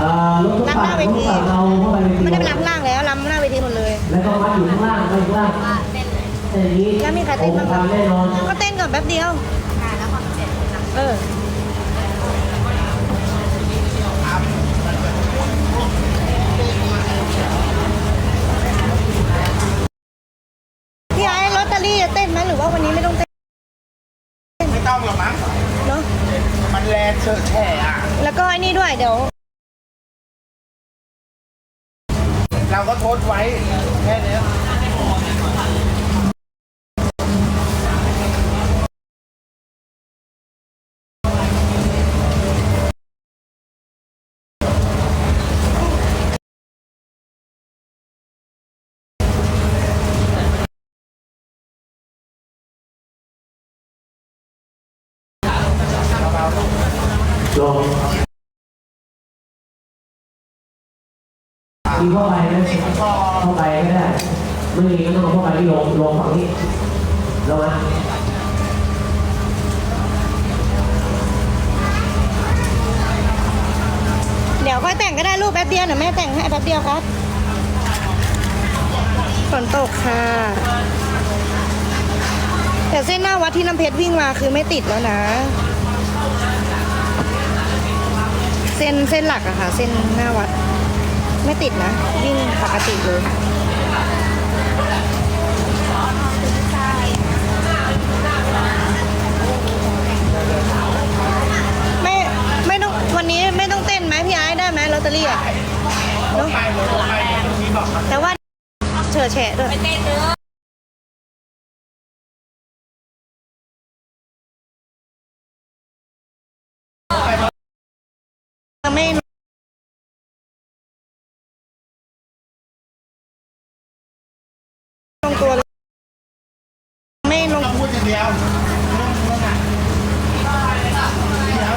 เอ่อรถทุกรับหฝั่น้างเวรถทีทุกฝั่งเราเข้าไปเวทีไม่ได้ไปรับข้างล่างแล้วรับหน้าเวทีหมดเลย แล้วก็มัดอยู่ข้างล่างไว้ข้างล่างแต่อย่างนี้แล้วมีใครเต้นบ้างโอ้คะทำแน่นอนก็เต้นก่อนแป๊บเดียวเออพี่ไอ้ลอตเตอรี่จะเต้นไหมหรือว่าวันนี้ไม่ต้องเต้นไม่ต้องหรอกมั้งเนาะมันแลเชอะแฉะอะแล้วก็ไอ้นี่ด้วยเดี๋ยว เราก็ทดไว้แค่เนี้ยลง มีเข้าไปไหมเข้าไปไม่ได้ไม่มีก็ต้องเอาเข้าไปที่ลงลงฝั่งนี้ลงมาเดี๋ยวค่อยแต่งก็ได้รูปแป๊บเดียวเดี๋ยวแม่แต่งให้แป๊บเดียวครับฝนตกค่ะ แต่เส้นหน้าวัดที่น้ำเพชรวิ่งมาคือไม่ติดแล้วนะ เส้นเส้นหลักอะค่ะ เส้นหน้าวัด ไม่ติดนะ วิ่งปกติเลย ลง พูดอย่างเดียว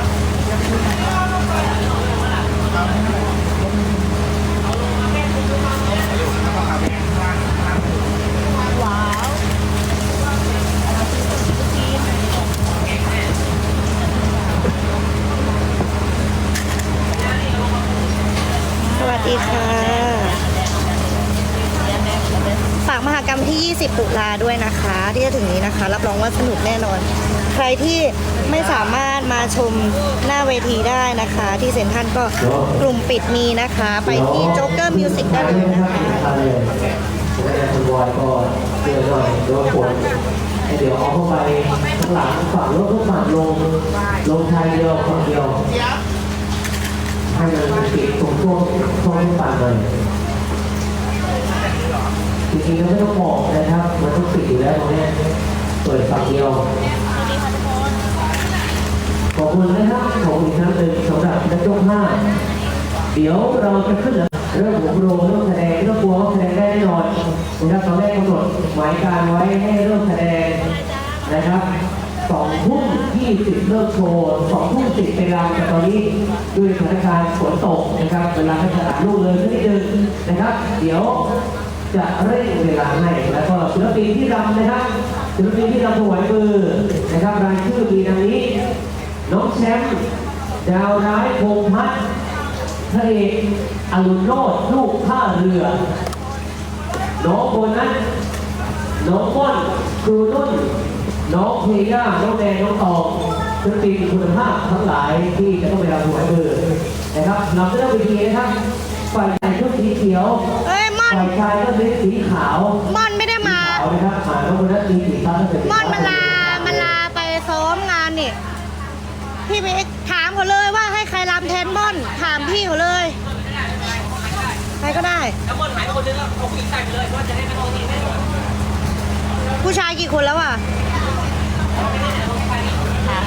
สวัสดีค่ะ ฝาก มหกรรมที่ 20 ตุลาด้วยนะคะ ที่จะถึงนี้นะคะ รับรองว่าสนุกแน่นอน ใครที่ไม่สามารถมาชมหน้าเวทีได้นะคะ ที่เซ็นทรัลก็กลุ่มปิดมีนะคะ ไปที่โจ๊กเกอร์มิวสิกได้เลยนะคะเลยแล้วคุณบอยก็เตือนหน่อยโดนฝนให้เดี๋ยวเอาเข้าไปข้างหลังฝั่งรถทุกฝั่งลงลงชายเดียวฝั่งเดียวให้มันปิดตรงช่วงช่วงฝั่งเลย จริงๆเราไม่ต้องบอกนะครับ มันต้องปิดอยู่แล้วตรงเนี้ยเปิดฝั่งเดียว ขอบคุณนะครับ ขอบคุณครั้งหนึ่งสำหรับนักโจกห้าเดี๋ยวเราจะขึ้นเรื่องของโรงเรื่องแสดงเรื่องกลัวว่าแสดงได้แน่นอนนะครับตอนแรกกำหนดหมายการไว้ให้เริ่มแสดงนะครับสองทุ่มยี่สิบเลิกโชว์สองทุ่มสิบเป็นรำแต่ตอนนี้ด้วยสถานการณ์ฝนตกนะครับเวลาให้สถานลูกเลยนิดนึงนะครับ เดี๋ยว จะเร่งเวลาให้แล้วก็ศิลปินที่รำนะครับศิลปินที่รำถวายมือนะครับรายชื่อมีดังนี้ น้องแชมป์ดาวร้ายพงพัฒน์พระเอกอรุณโรจน์ลูกท่าเรือ น้องโบนัสน้องม่อนครูนุ่น น้องเพย่าน้องแดงน้องตองศิลปินคุณภาพทั้งหลายที่จะต้องไปรำถวายมือนะครับนำเรื่องเวทีนะครับฝ่ายายชายก็เป็นสีขาวม่อนไม่ได้มา ขาวนะครับหมายน้องโบนัสมีสีฟ้าก็เป็นสีม่ฟ้าอนมาลามาลาไปซ้อมงานนี่ พี่เบกถามเขาเลยว่าให้ใครรำแทนม่อน ถามพี่เขาเลย ใครก็ได้ แล้วบนหายไปคนนึงแล้วเอาผู้หญิงใส่ไปเลยว่าจะได้ไม่ต้องนี่ไม่ต้องผู้ชายกี่คนแล้วอะ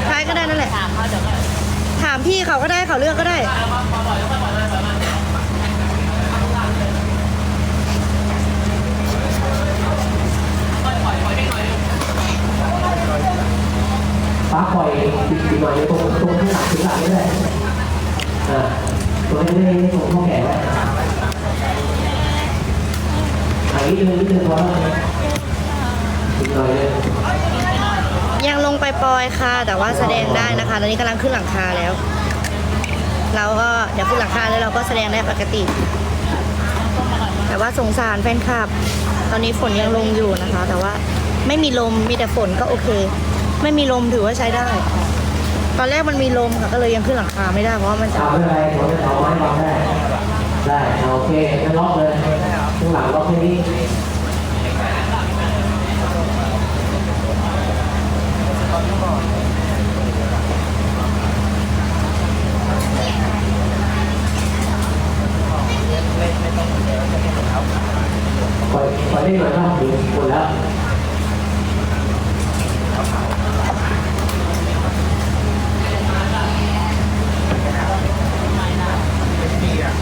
ใครก็ได้นั่นแหละ ถามพี่เขาก็ได้เขาเลือกก็ได้ฟ้าปล่อย ปิดปิดหน่อยตรงตรงข้างหลังถึงหลังนี่แหละอ่าตรงนี้ไม่ได้ตรงข้อแขนแล้วอันนี้เดินนิดนึงพอแล้วถึงหน่อยเลยยังลงไปปอยค่ะ แต่ว่าแสดงได้นะคะ ตอนนี้กำลังขึ้นหลังคาแล้ว เราก็เดี๋ยวขึ้นหลังคาแล้วเราก็แสดงได้ปกติ แต่ว่าสงสารแฟนคลับ ตอนนี้ฝนยังลงอยู่นะคะ แต่ว่าไม่มีลมมีแต่ฝนก็โอเค ไม่มีลมถือว่าใช้ได้ ตอนแรกมันมีลมค่ะก็เลยยังขึ้นหลังคาไม่ได้เพราะว่ามันจะไม่เป็นไรผมจะเอาไม้วางได้ได้โอเคงั้นล็อกเลยข้างหลังล็อกแค่นี้ ปล่อยปล่อยได้หน่อยครับถึงหมดแล้ว ดีอะ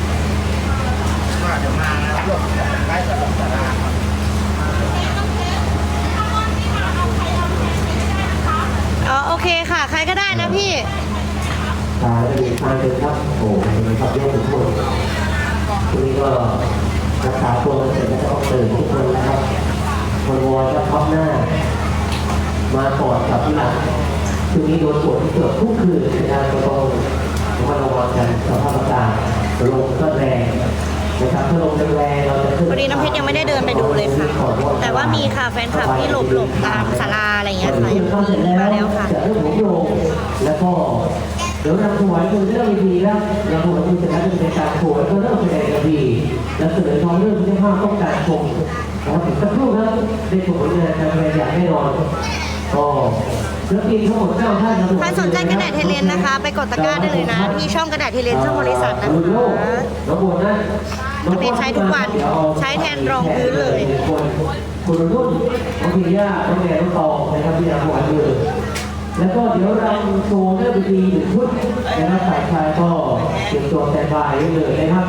ว่าเดี๋ยวมานะหลบใกล้จะลงสารา อ๋อโอเคค่ะ ใครก็ได้นะพี่ตาจะมีทางเดินครับโอ้โหเป็นครับแยกทุกคนทีนี้ก็รักษาตัวเสร็จแล้วก็ต้องตื่นทุกคนนะครับคนวอจะพับหน้า มาก่อนกับที่หลังช่วงนี้โดนปวดที่เกือบทุกคืนนะครับก็ต้องระมัดระวังกันสภาพอากาศลมก็แรงนะครับถ้าลมแรงเราจะขึ้นพอดีน้ำเพชรยังไม่ได้เดินไปดูเลยค่ะ มีค่ะแฟนคลับที่หลบหลบตามศาลาอะไรอย่างเงี้ยค่ะยังมีมาแล้วค่ะจะเรื่องของโยงแล้วก็เดี๋ยวรำถวายคือเรื่องดีแล้วรำถวายคือเสร็จแล้วจะเป็นการโชว์แล้วก็เริ่มแสดงกันดีแล้วเสนอทองเรื่องที่ห้าต้องการชมพอถึงสักครู่แล้วได้ชมผลงานการแสดงอย่างแน่นอนก็ศิลปินทั้งหมดเก้าท่านครับใครสนใจกระดาษเทเลนนะคะ ไปกดตะกร้าได้เลยนะ ที่ช่องกระดาษเทเลนช่องบริษัทนะคะน้องบัวนะน้องเพชรใช้ทุกวันใช้แทนรองพื้นเลย คนคุณรุ่นน้องพิย่าน้องแดงน้องตองนะครับที่นำถวายมือแล้วก็เดี๋ยวเราโชว์เรื่องดีๆหนึ่งชุดนะครับฝ่ายชายก็เตรียมตัวแต่บายไว้เลยนะครับ